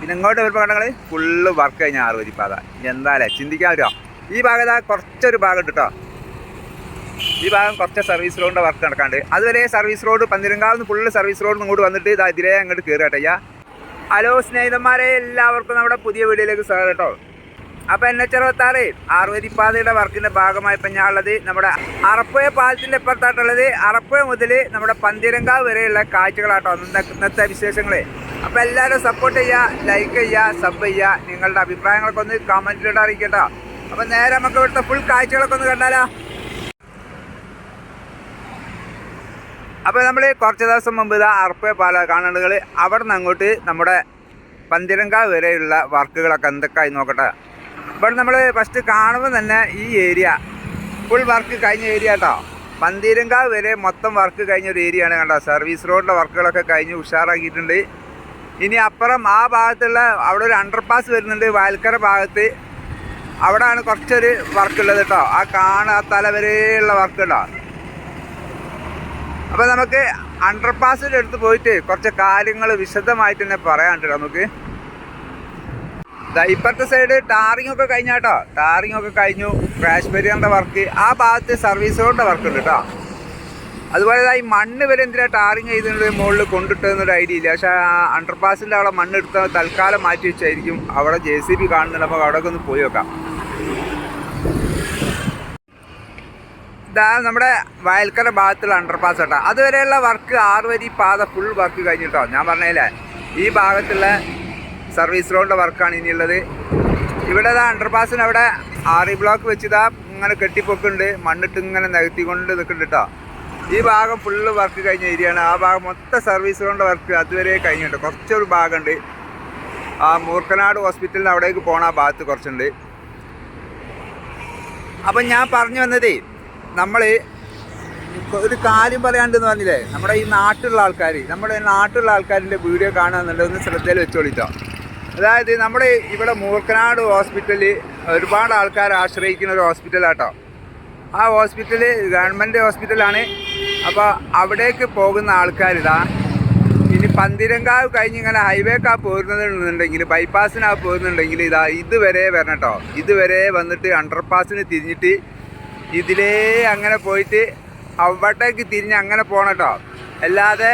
പിന്നെ ഇങ്ങോട്ട് വരുമ്പോൾ കണ്ടങ്ങൾ ഫുള്ള് വർക്ക് കഴിഞ്ഞ ആറ് പാത എന്താല്ലേ ചിന്തിക്കാൻ പറ്റുമോ ഈ ഭാഗത്ത് കുറച്ചൊരു ഭാഗം കേട്ടോ ഈ ഭാഗം കുറച്ച് സർവീസ് റോഡിന്റെ വർക്ക് നടക്കാണ്ട്. അതുവരെ സർവീസ് റോഡ് പന്തിരങ്കാവുന്ന ഫുള്ള് സർവീസ് റോഡ് ഇങ്ങോട്ട് വന്നിട്ട് ഇതാ ഇതിലേ അങ്ങോട്ട് കയറി കേട്ടോ ഹലോ സ്നേഹിതന്മാരെ എല്ലാവർക്കും നമ്മുടെ പുതിയ വീഡിയോയിലേക്ക് സ്വാഗതം കേട്ടോ അപ്പോൾ എൻ എച്ച് അറുപത്താറ് ആറുവരിപ്പാതയുടെ വർക്കിന്റെ ഭാഗമായി ഇപ്പം ഞാൻ ഉള്ളത് നമ്മുടെ അറപ്പുഴ പാലത്തിന്റെ ഇപ്പുറത്തായിട്ടുള്ളത്. അറപ്പുഴ മുതൽ നമ്മുടെ പന്തിരങ്കാവ് വരെയുള്ള കാഴ്ചകളാട്ടോ. ഇന്നത്തെ വിശേഷങ്ങൾ അപ്പോൾ എല്ലാവരും സപ്പോർട്ട് ചെയ്യുക ലൈക്ക് ചെയ്യുക സബ് ചെയ്യുക. നിങ്ങളുടെ അഭിപ്രായങ്ങളൊക്കെ ഒന്ന് കമന്റിലൂടെ അറിയിക്കട്ടോ. അപ്പോൾ നേരെ നമുക്ക് ഇവിടുത്തെ ഫുൾ കാഴ്ചകളൊക്കെ ഒന്ന് കണ്ടാലോ. അപ്പോൾ നമ്മൾ കുറച്ച് ദിവസം മുമ്പ് ഇതാ അറപ്പുഴ പാല കാണുന്നത് അവിടെ നിന്ന് അങ്ങോട്ട് നമ്മുടെ പന്തിരങ്കാവ് വരെയുള്ള വർക്കുകളൊക്കെ എന്തൊക്കെയായി നോക്കട്ടെ. ഇവിടെ നമ്മൾ ഫസ്റ്റ് കാണുമ്പോൾ തന്നെ ഈ ഏരിയ ഫുൾ വർക്ക് കഴിഞ്ഞ ഏരിയ കേട്ടോ പന്തീരങ്കാവ് വരെ മൊത്തം വർക്ക് കഴിഞ്ഞ ഒരു ഏരിയ ആണ് കണ്ടോ? സർവീസ് റോഡിലെ വർക്കുകളൊക്കെ കഴിഞ്ഞ് ഉഷാറാക്കിയിട്ടുണ്ട്. ഇനി അപ്പുറം ആ ഭാഗത്തുള്ള അവിടെ ഒരു അണ്ടർപാസ് വരുന്നുണ്ട് വാൽക്കര ഭാഗത്ത്. അവിടെയാണ് കുറച്ചൊരു വർക്കുള്ളത് കേട്ടോ ആ കാണ തല വരെയുള്ള വർക്ക് കേട്ടോ അപ്പോൾ നമുക്ക് അണ്ടർപാസിന്റെ അടുത്ത് പോയിട്ട് കുറച്ച് കാര്യങ്ങൾ വിശദമായിട്ട് തന്നെ പറയാനുണ്ട് നമുക്ക്. ഇപ്പുറത്തെ സൈഡ് ടാറിംഗ് ഒക്കെ കഴിഞ്ഞ കേട്ടോ ടാറിംഗ് ഒക്കെ കഴിഞ്ഞു. ക്രാഷ് ബരിയറിന്റെ വർക്ക് ആ ഭാഗത്ത് സർവീസ് വർക്ക് ഉണ്ട് കേട്ടോ അതുപോലെ ഈ മണ്ണ് വരെ എന്തിനാ ടാറിങ് ചെയ്തിട്ടുണ്ട് മുകളിൽ കൊണ്ടിട്ടെന്നൊരു ഐഡിയ ഇല്ല. പക്ഷേ ആ അണ്ടർപാസിന്റെ അവിടെ മണ്ണ് എടുത്ത തൽക്കാലം മാറ്റി വെച്ചായിരിക്കും അവിടെ ജെ സി ബി കാണുന്നുണ്ട് അവിടെയൊക്കെ ഒന്ന് പോയി വെക്കാം ഇതാ നമ്മുടെ വയൽക്കര ഭാഗത്തുള്ള അണ്ടർപാസ് കേട്ടോ അതുവരെയുള്ള വർക്ക് ആറ് വരി പാത ഫുൾ വർക്ക് കഴിഞ്ഞിട്ടോ ഞാൻ പറഞ്ഞില്ലേ? ഈ ഭാഗത്തുള്ള സർവീസ് റോഡിന്റെ വർക്കാണ് ഇനിയുള്ളത്. ഇവിടെ ഇതാ അണ്ടർപാസിന് അവിടെ ആറി ബ്ലോക്ക് വെച്ചിതാ ഇങ്ങനെ കെട്ടിപ്പൊക്കുണ്ട്. മണ്ണിട്ട് ഇങ്ങനെ നികത്തിക്കൊണ്ട് നിൽക്കുന്നുണ്ട് കേട്ടോ ഈ ഭാഗം ഫുള്ള് വർക്ക് കഴിഞ്ഞ ഏരിയയാണ് ആ ഭാഗം മൊത്തം സർവീസ് റോഡിന്റെ വർക്ക് അതുവരെ കഴിഞ്ഞിട്ടുണ്ട്. കുറച്ചൊരു ഭാഗമുണ്ട് ആ മൂർക്കനാട് ഹോസ്പിറ്റലിന് അവിടേക്ക് പോണ ആ ഭാഗത്ത് കുറച്ചുണ്ട്. അപ്പം ഞാൻ പറഞ്ഞു വന്നതേ നമ്മൾ ഒരു കാര്യം പറയാണ്ടെന്ന് പറഞ്ഞില്ലേ? നമ്മുടെ ഈ നാട്ടിലുള്ള ആൾക്കാർ നമ്മുടെ നാട്ടിലുള്ള ആൾക്കാരിന്റെ വീഡിയോ കാണുക ഒന്ന് ശ്രദ്ധയിൽ വെച്ചോളിട്ടോ അതായത് നമ്മുടെ ഇവിടെ മൂർക്കനാട് ഹോസ്പിറ്റലിൽ ഒരുപാട് ആൾക്കാർ ആശ്രയിക്കുന്ന ഒരു ഹോസ്പിറ്റലാട്ടോ. ആ ഹോസ്പിറ്റൽ ഗവൺമെന്റ് ഹോസ്പിറ്റലാണ്. അപ്പോൾ അവിടേക്ക് പോകുന്ന ആൾക്കാരിതാ ഇനി പന്തിരങ്കാവ് കഴിഞ്ഞ് ഇങ്ങനെ ഹൈവേക്കാ പോരുന്നുണ്ടെങ്കിൽ ബൈപ്പാസിനാ പോരുന്നുണ്ടെങ്കിൽ ഇതാ ഇതുവരെ വരണം കേട്ടോ ഇതുവരെ വന്നിട്ട് അണ്ടർപാസിന് തിരിഞ്ഞിട്ട് ഇതിലേ അങ്ങനെ പോയിട്ട് അവിടേക്ക് തിരിഞ്ഞ് അങ്ങനെ പോകണം കേട്ടോ അല്ലാതെ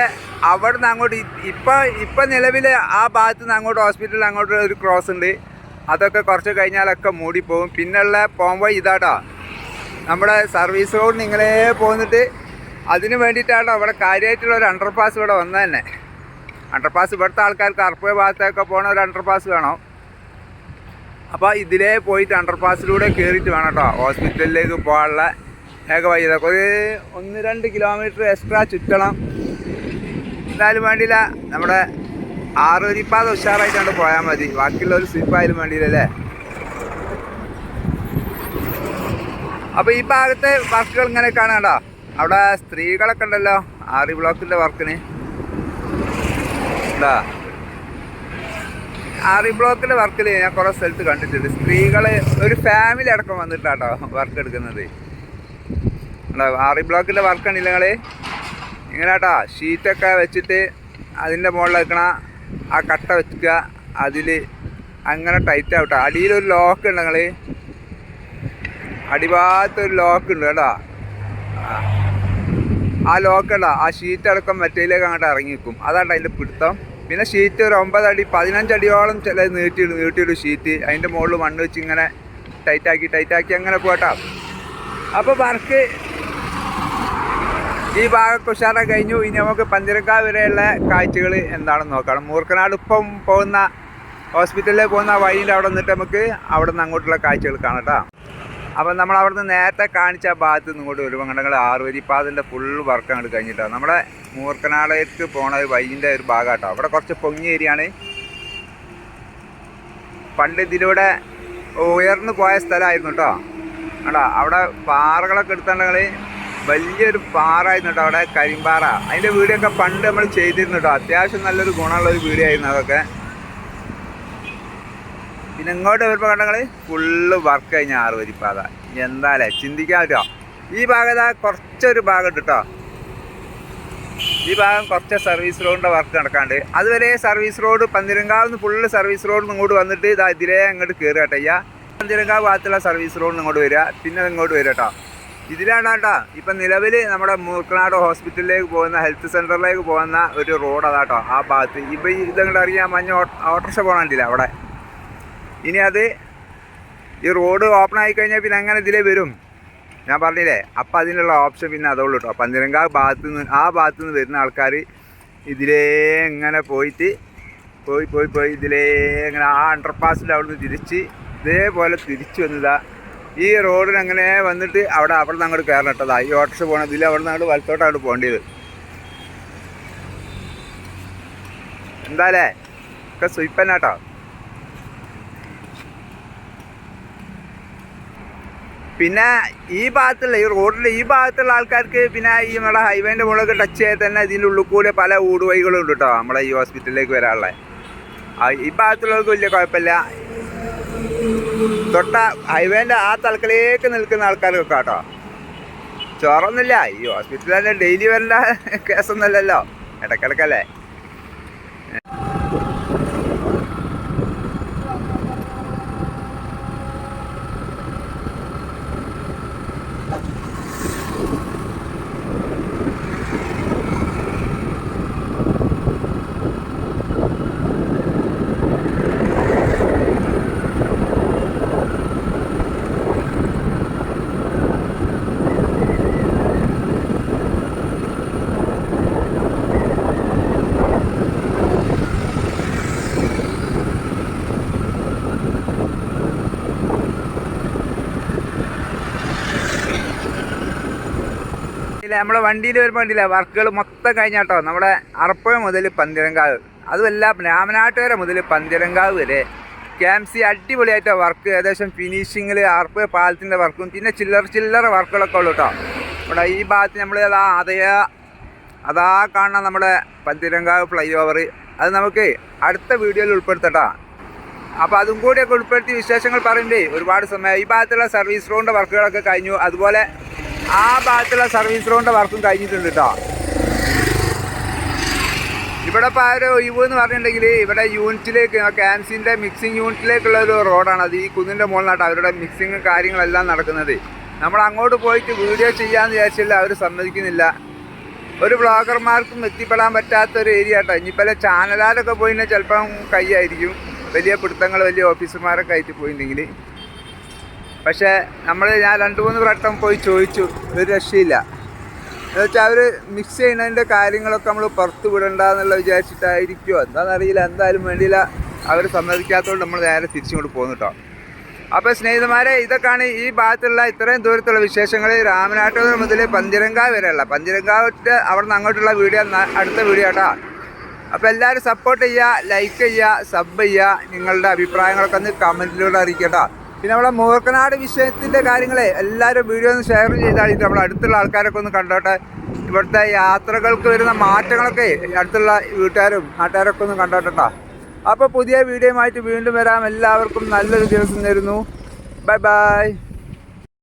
അവിടെ നിന്ന് അങ്ങോട്ട് ഇപ്പം ഇപ്പം നിലവിൽ ആ ഭാഗത്ത് നിന്ന് അങ്ങോട്ട് ഹോസ്പിറ്റലിൽ അങ്ങോട്ട് ഒരു ക്രോസ് ഉണ്ട്. അതൊക്കെ കുറച്ച് കഴിഞ്ഞാലൊക്കെ മൂടിപ്പോകും. പിന്നുള്ള പോകുമ്പോൾ ഇതാട്ടോ. നമ്മുടെ സർവീസ് റോഡ് നിങ്ങളേ പോന്നിട്ട് അതിന് വേണ്ടിയിട്ടാണ് അവിടെ കാര്യമായിട്ടുള്ള ഒരു അണ്ടർപാസ് ഇവിടെ വന്നത് തന്നെ. അണ്ടർപാസ് ഇവിടുത്തെ ആൾക്കാർക്ക് അർപ്പ ഭാഗത്തൊക്കെ പോകണ ഒരു അണ്ടർപാസ് വേണം. അപ്പോൾ ഇതിലേ പോയിട്ട് അണ്ടർപാസിലൂടെ കയറിയിട്ട് വേണം കേട്ടോ ഹോസ്പിറ്റലിലേക്ക് പോകാനുള്ള. ഏക ഇതൊക്കെ ഒരു ഒന്ന് രണ്ട് കിലോമീറ്റർ എക്സ്ട്രാ ചുറ്റണം. എന്തായാലും വേണ്ടിയില്ല. നമ്മുടെ ആറുവരിപ്പാത ഉഷാറായിട്ടാണ് പോയാൽ മതി. ബാക്കിയുള്ള ഒരു സ്ലിപ്പായാലും വേണ്ടിയില്ലല്ലേ അപ്പോൾ ഈ ഭാഗത്തെ വർക്കുകൾ ഇങ്ങനെ കാണാണ്ടോ അവിടെ സ്ത്രീകളൊക്കെ ഉണ്ടല്ലോ. ആറി ബ്ലോക്കിന്റെ വർക്കിന്. എന്താ ആറി ബ്ലോക്കിന്റെ വർക്കിൽ ഞാൻ കുറേ സ്ഥലത്ത് കണ്ടിട്ടുണ്ട്. സ്ത്രീകൾ ഒരു ഫാമിലി അടക്കം വന്നിട്ടാട്ടോ വർക്ക് എടുക്കുന്നത്. ഉണ്ടോ ആറി ബ്ലോക്കിന്റെ വർക്കാണ് നിങ്ങൾ ഇങ്ങനെ കേട്ടോ ഷീറ്റൊക്കെ വെച്ചിട്ട് അതിന്റെ മുകളിൽ വെക്കണ ആ കട്ട വെക്കുക. അതിൽ അങ്ങനെ ടൈറ്റ് ആവട്ടെ. അടിയിലൊരു ലോക്ക് ഉണ്ട് നിങ്ങൾ അടിഭാഗത്തൊരു ലോക്ക് ഉണ്ട് കേട്ടോ. ആ. ആ ലോക്ക് ഉണ്ടോ ആ ഷീറ്റ് അടക്കം മറ്റേലേക്ക് അങ്ങോട്ട് ഇറങ്ങി നിൽക്കും. അതാണ് അതിന്റെ പിടുത്തം. പിന്നെ ഷീറ്റ് ഒരു ഒമ്പതടി പതിനഞ്ചടിയോളം ചില നീട്ടി നീട്ടിയിടും ഷീറ്റ്. അതിന്റെ മുകളിൽ മണ്ണ് വെച്ച് ഇങ്ങനെ ടൈറ്റാക്കി ടൈറ്റാക്കി അങ്ങനെ പോട്ടാ അപ്പോൾ വർക്ക് ഈ ഭാഗമൊക്കെ ഉഷാറ കഴിഞ്ഞു. ഇനി നമുക്ക് പന്തിരക്കാവ് വരെയുള്ള കാഴ്ചകൾ എന്താണെന്ന് നോക്കണം മൂർക്കനാട് ഇപ്പം പോകുന്ന ഹോസ്പിറ്റലിൽ പോകുന്ന വഴിയിൽ അവിടെ നിന്നിട്ട് നമുക്ക് അവിടെ നിന്ന് അങ്ങോട്ടുള്ള കാഴ്ചകൾ കാണാം കേട്ടോ. അപ്പം നമ്മൾ അവിടുന്ന് നേരത്തെ കാണിച്ച ഭാഗത്ത് നിന്ന് ഇങ്ങോട്ട് വരുമ്പോൾ കണ്ടങ്ങൾ ആറുവരിപ്പാതിന്റെ ഫുൾ വർക്ക് അങ്ങോട്ട് കഴിഞ്ഞിട്ടാണ് നമ്മുടെ മൂർക്കനാടേക്ക് പോണ ഒരു വൈകിന്റെ ഒരു ഭാഗമാട്ടോ അവിടെ കുറച്ച് പൊങ്ങി ഏരിയയാണ്. പണ്ട് ഇതിലൂടെ ഉയർന്നു പോയ സ്ഥലമായിരുന്നു കേട്ടോ. അവിടെ പാറകളൊക്കെ എടുത്തിട്ടുണ്ടെങ്കിൽ വലിയൊരു പാറായിരുന്നു കേട്ടോ അവിടെ കരിമ്പാറ. അതിന്റെ വീഡിയോ ഒക്കെ പണ്ട് നമ്മൾ ചെയ്തിരുന്നു കേട്ടോ. അത്യാവശ്യം നല്ലൊരു ഗുണമുള്ള ഒരു വീഡിയോ ആയിരുന്നു അതൊക്കെ. പിന്നെ ഇങ്ങോട്ട് വരുമ്പോൾ കണ്ടങ്ങൾ ഫുള്ള് വർക്ക് കഴിഞ്ഞ ആറ് വരിപ്പാത. എന്താല്ലേ ചിന്തിക്കാൻ പറ്റുമോ ഈ ഭാഗത്ത് കുറച്ചൊരു ഭാഗം ഉണ്ട് കേട്ടോ. ഈ ഭാഗം കുറച്ച് സർവീസ് റോഡിന്റെ വർക്ക് നടക്കാണ്ട്. അതുവരെ സർവീസ് റോഡ് പന്തിരങ്കാവ് നിന്ന് ഫുള്ള് സർവീസ് റോഡ് ഇങ്ങോട്ട് വന്നിട്ട് ഇതാ ഇതിലേ അങ്ങോട്ട് കയറുക കേട്ടോ. അയ്യാ പന്തിരങ്കാവ് ഭാഗത്തുള്ള സർവീസ് റോഡിൽ ഇങ്ങോട്ട് വരിക. പിന്നെ ഇങ്ങോട്ട് വരിക കേട്ടോ. ഇതിലാണ് കേട്ടോ ഇപ്പം നിലവിൽ നമ്മുടെ മൂർക്കനാട് ഹോസ്പിറ്റലിലേക്ക് പോകുന്ന ഹെൽത്ത് സെന്ററിലേക്ക് പോകുന്ന ഒരു റോഡ് അതാട്ടോ ആ ഭാഗത്ത്. ഇപ്പം ഇതങ്ങോട്ട് അറിയാൻ മഞ്ഞ ഓട്ട- ഓട്ടോറിക്ഷ പോകണില്ല അവിടെ? ഇനി അത് ഈ റോഡ് ഓപ്പൺ ആയി കഴിഞ്ഞാൽ പിന്നെ അങ്ങനെ ഇതിലേ വരും? ഞാൻ പറഞ്ഞില്ലേ അപ്പം അതിനുള്ള ഓപ്ഷൻ പിന്നെ അതുള്ളൂ കേട്ടോ പന്തിരങ്ക ഭാഗത്ത് നിന്ന് ആ ഭാഗത്ത് നിന്ന് വരുന്ന ആൾക്കാർ ഇതിലേ ഇങ്ങനെ പോയിട്ട് പോയി പോയി പോയി ഇതിലേ ഇങ്ങനെ ആ അണ്ടർപാസിൽ അവിടെ നിന്ന് തിരിച്ച് ഇതേപോലെ തിരിച്ചു വന്നതാ ഈ റോഡിന് അങ്ങനെ വന്നിട്ട് അവിടെ അവിടെ നിന്ന് അങ്ങോട്ട് കയറണം കേട്ടതാ ഈ ഓട്ടോസ് പോകണം ഇതിൽ അവിടെ നിന്ന് അങ്ങോട്ട് വലത്തോട്ടാണ് പോകേണ്ടത്. എന്താല്ലേ ഒക്കെ സുയിപ്പന്നാട്ടോ പിന്നെ ഈ ഭാഗത്തുള്ള ഈ റോഡിന്റെ ഈ ഭാഗത്തുള്ള ആൾക്കാർക്ക് പിന്നെ ഈ നമ്മുടെ ഹൈവേന്റെ മുകളിലൊക്കെ ടച്ച് ചെയ്ത് തന്നെ ഇതിന്റെ ഉള്ളിൽ കൂടെ പല ഊടുവഴികളും ഉണ്ട് കേട്ടോ നമ്മളെ ഈ ഹോസ്പിറ്റലിലേക്ക് വരാനുള്ള. ഈ ഭാഗത്തുള്ളവർക്ക് വലിയ കുഴപ്പമില്ല. തൊട്ട ഹൈവേന്റെ ആ തലക്കലേക്ക് നിൽക്കുന്ന ആൾക്കാർക്ക് കേട്ടോ ചോറൊന്നുമില്ല ഈ ഹോസ്പിറ്റലിൽ ഡെയിലി വരേണ്ട കേസൊന്നുമല്ലല്ലോ ഇടയ്ക്കിടയ്ക്കല്ലേ. നമ്മളെ വണ്ടിയിൽ വരുമ്പോൾ വണ്ടിയില്ല വർക്കുകൾ മൊത്തം കഴിഞ്ഞാട്ടോ. നമ്മുടെ അറപ്പുഴ മുതൽ പന്തിരങ്കാവ്. അതുമല്ല രാമനാട്ടുകര മുതൽ പന്തിരങ്കാവ് വരെ. ക്യാംസി അടിപൊളിയായിട്ട് വർക്ക്. ഏകദേശം ഫിനിഷിങ്ങിൽ അറപ്പുഴ പാലത്തിന്റെ വർക്കും പിന്നെ ചില്ലറ ചില്ലറ വർക്കുകളൊക്കെ ഉള്ളൂ കേട്ടോ ഇവിടെ ഈ ഭാഗത്ത് നമ്മൾ അതാ അതേ അതാ കാണുന്ന നമ്മുടെ പന്തിരങ്കാവ് ഫ്ലൈ ഓവർ അത് നമുക്ക് അടുത്ത വീഡിയോയിൽ ഉൾപ്പെടുത്തട്ടോ. അപ്പോൾ അതും കൂടിയൊക്കെ ഉൾപ്പെടുത്തി വിശേഷങ്ങൾ പറയണ്ടേ? ഒരുപാട് സമയം ഈ ഭാഗത്തുള്ള സർവീസ് റോഡിന്റെ വർക്കുകളൊക്കെ കഴിഞ്ഞു. അതുപോലെ ആ ഭാഗത്തുള്ള സർവീസ് റോഡിന്റെ വർക്കും കഴിഞ്ഞിട്ടുണ്ട് കേട്ടോ ഇവിടെ ഇപ്പോൾ ഒരു ഒഴിവ് എന്ന് പറഞ്ഞിട്ടുണ്ടെങ്കിൽ ഇവിടെ യൂണിറ്റിലേക്ക് ക്യാൻസിന്റെ മിക്സിംഗ് യൂണിറ്റിലേക്കുള്ള ഒരു റോഡാണ്. അത് ഈ കുന്നിന്റെ മുകളിലാട്ടോ അവരുടെ മിക്സിംഗ് കാര്യങ്ങളെല്ലാം നടക്കുന്നത്. നമ്മൾ അങ്ങോട്ട് പോയിട്ട് വീഡിയോ ചെയ്യാമെന്ന് വിചാരിച്ചില്ല അവർ സമ്മതിക്കുന്നില്ല. ഒരു ബ്ലോഗർമാർക്കും എത്തിപ്പെടാൻ പറ്റാത്ത ഒരു ഏരിയ കേട്ടോ ഇനിയിപ്പോൾ ചാനലാരൊക്കെ പോയിട്ടുണ്ടെങ്കിൽ ചിലപ്പം കൈയായിരിക്കും വലിയ പിടുത്തങ്ങൾ വലിയ ഓഫീസർമാരൊക്കെ ആയിട്ട് പോയിട്ടുണ്ടെങ്കിൽ പക്ഷേ നമ്മൾ ഞാൻ രണ്ട് മൂന്ന് വട്ടം പോയി ചോദിച്ചു ഒരു രക്ഷയില്ല. എന്ന് വെച്ചാൽ അവർ മിക്സ് ചെയ്യുന്നതിന്റെ കാര്യങ്ങളൊക്കെ നമ്മൾ പുറത്ത് വിടണ്ട എന്നുള്ള വിചാരിച്ചിട്ടായിരിക്കുമോ എന്താണെന്നറിയില്ല എന്തായാലും വേണ്ടിയില്ല. അവർ സമ്മതിക്കാത്തതുകൊണ്ട് നമ്മൾ നേരെ തിരിച്ചുകൊണ്ട് പോകുന്നു കേട്ടോ അപ്പോൾ സ്നേഹിതന്മാരെ ഇതൊക്കെയാണ് ഈ ഭാഗത്തുള്ള ഇത്രയും ദൂരത്തുള്ള വിശേഷങ്ങൾ രാമനാട്ടുകര മുതൽ പന്തിരങ്കാവ് വരെയുള്ള. പന്തിരങ്കാവിട്ട് അവിടെ അങ്ങോട്ടുള്ള വീഡിയോ അടുത്ത വീഡിയോ കേട്ടോ അപ്പോൾ എല്ലാവരും സപ്പോർട്ട് ചെയ്യുക ലൈക്ക് ചെയ്യുക സബ് ചെയ്യുക നിങ്ങളുടെ അഭിപ്രായങ്ങളൊക്കെ ഒന്ന് കമന്റിലൂടെ അറിയിക്കട്ടോ. പിന്നെ നമ്മളെ മൂർക്കനാട് വിഷയത്തിന്റെ കാര്യങ്ങളെ എല്ലാവരും വീഡിയോ ഒന്ന് ഷെയർ ചെയ്താൽ നമ്മൾ അടുത്തുള്ള ആൾക്കാരൊക്കെ ഒന്ന് കണ്ടോട്ടെ. ഇവിടുത്തെ യാത്രകൾക്ക് വരുന്ന മാറ്റങ്ങളൊക്കെ അടുത്തുള്ള വീട്ടുകാരും നാട്ടുകാരൊക്കെ ഒന്ന് കണ്ടോട്ടെ അപ്പോൾ പുതിയ വീഡിയോയുമായിട്ട് വീണ്ടും വരാം. എല്ലാവർക്കും നല്ലൊരു ദിവസം തരുന്നു ബൈ ബൈ